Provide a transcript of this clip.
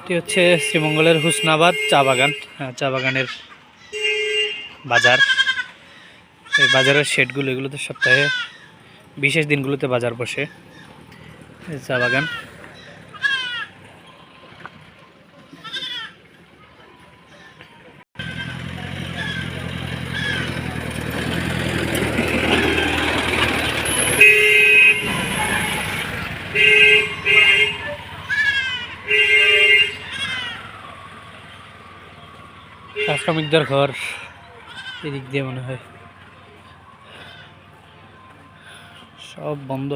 এটি হচ্ছে শ্রীমঙ্গলের হুসনাবাদ চা বাগান। হ্যাঁ, চা বাগানের বাজার। এই বাজারের শেডগুলো এগুলোতে সপ্তাহে বিশেষ দিনগুলোতে বাজার বসে। চা বাগান। শ্রমিকদের ঘর এদিক দিয়ে মনে হয়। সব বন্ধ।